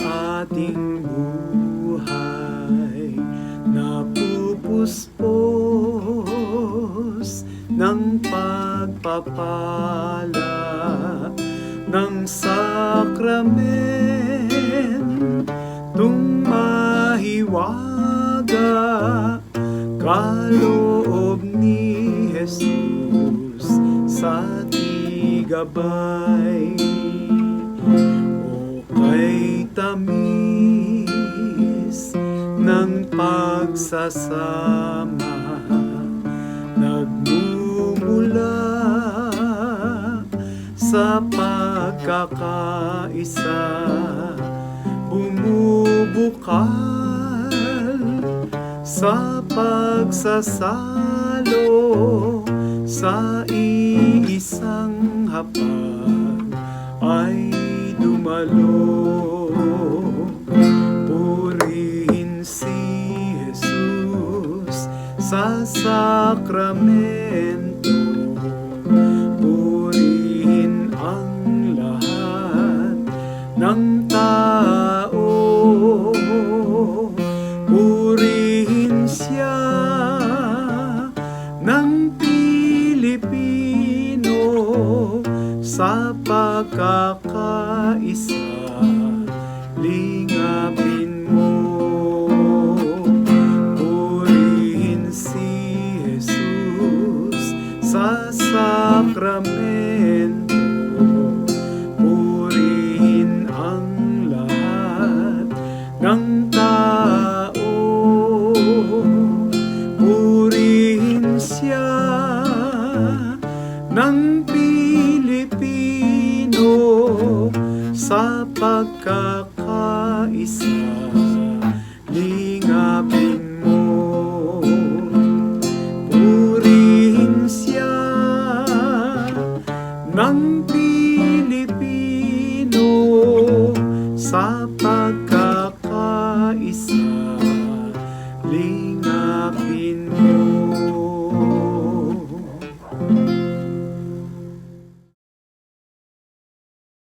ating buhay. Napupuspos ng pagpapala ng sakramen tung mahiwaga kaloob ni Jesus sa tigabay o kay tamis ng pagsasama. Nagmumula sa pagkakaisa. Bumubukal sa pagsasalo sa iisang hapag. Ay dumalo purihin si Jesus sa sakramento. Purihin ang lahat ng tao. Purihin siya pagkakaisa lingapin mo. Purihin si Jesus sa sakramento. Purihin ang lahat ng tao. Purihin siya ng Pilipino sa pagkakaisa lingapin mo. Purihin siya ng Pilipino sa pagkakaisa